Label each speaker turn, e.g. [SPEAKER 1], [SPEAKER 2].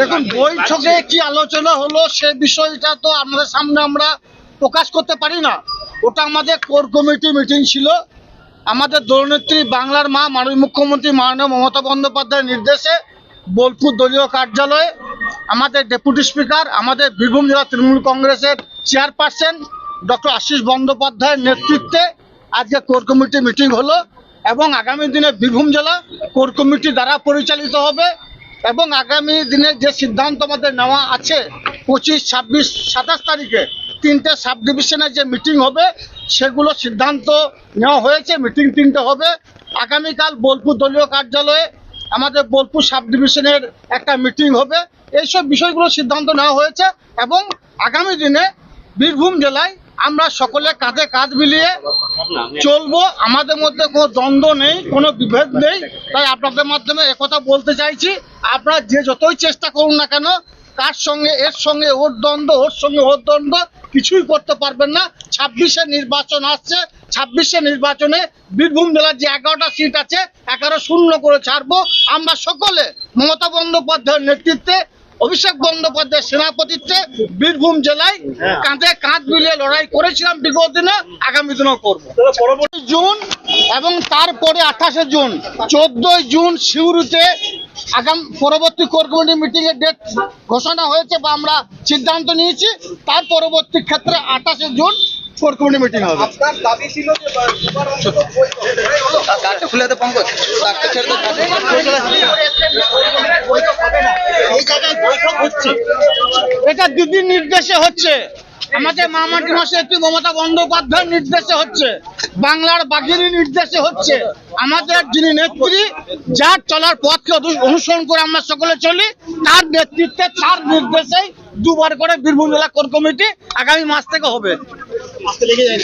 [SPEAKER 1] দেখুন, বৈঠকে কি আলোচনা হলো সে বিষয়টা তো আমাদের সামনে আমরা প্রকাশ করতে পারি না। ওটা আমাদের কোর কমিটি মিটিং ছিল। আমাদের দলনেত্রী বাংলার মা, মাননীয় মুখ্যমন্ত্রী মাননীয় মমতা বন্দ্যোপাধ্যায়ের নির্দেশে বোলপুর দলীয় কার্যালয়ে আমাদের ডেপুটি স্পিকার, আমাদের বীরভূম জেলা তৃণমূল কংগ্রেসের চেয়ারপারসন ডক্টর আশিস বন্দ্যোপাধ্যায়ের নেতৃত্বে আজকে কোর কমিটি মিটিং হলো। এবং আগামী দিনে বীরভূম জেলা কোর কমিটি দ্বারা পরিচালিত হবে এবং আগামী দিনে যে সিদ্ধান্ত আমাদের নেওয়া আছে, পঁচিশ, ছাব্বিশ, সাতাশ তারিখে তিনটে সাব ডিভিশনের যে মিটিং হবে, সেগুলো সিদ্ধান্ত নেওয়া হয়েছে, মিটিং তিনটে হবে। আগামীকাল বোলপুর দলীয় কার্যালয়ে আমাদের বোলপুর সাব ডিভিশনের একটা মিটিং হবে। এইসব বিষয়গুলো সিদ্ধান্ত নেওয়া হয়েছে এবং আগামী দিনে বীরভূম জেলায় আমরা সকলে কাঁধে কাঁধ মিলিয়ে চলবো। আমাদের মধ্যে কোনো দ্বন্দ্ব নেই, কোনো বিভেদ নেই। তাই আপনাদের মাধ্যমে একথা বলতে চাইছি, আপনারা যে যতই চেষ্টা করুন না কেন, তার সঙ্গে, এর সঙ্গে ওর দ্বন্দ্ব, ওর সঙ্গে ওর দ্বন্দ্ব, কিছুই করতে পারবেন না। ছাব্বিশে নির্বাচন আসছে, ছাব্বিশে নির্বাচনে বীরভূম জেলার যে এগারোটা সিট আছে, এগারো শূন্য করে ছাড়বো। আমরা সকলে মমতা বন্দ্যোপাধ্যায়ের নেতৃত্বে অভিষেক বন্দ্যোপাধ্যায়ের সেনাপতিত্বে বীরভূম জেলায় কাঁধে কাঁধ মিলিয়ে লড়াই করেছিলাম বিগত দিনে আগামী দিনেও করব। পরবর্তী জুন এবং তারপরে আঠাশে জুন চোদ্দই জুন সিউড়িতে আগাম পরবর্তী কোর কমিটি মিটিং এর ডেট ঘোষণা হয়েছে বা আমরা সিদ্ধান্ত নিয়েছি তার পরবর্তী ক্ষেত্রে আঠাশে জুন কোর কমিটি মিটিং হবে।
[SPEAKER 2] আপনার দাবি ছিল যে
[SPEAKER 3] খুলে দে পঙ্কজ। কার্ডটা ছেড়ে দে
[SPEAKER 1] এই জায়গায় বৈঠক হচ্ছে এটা দিদির নির্দেশে হচ্ছে। আমাদের মামাটি একটি মমতা বন্দ্যোপাধ্যায়ের নির্দেশে হচ্ছে। বাংলার বাঘিনী নির্দেশে হচ্ছে। আমাদের যিনি নেত্রী, যার চলার পথকে অনুসরণ করে আমরা সকলে চলি, তার নেতৃত্বে তার নির্দেশেই দুবার করে বীরভূম জেলা কোর কমিটি আগামী মাস থেকে হবে।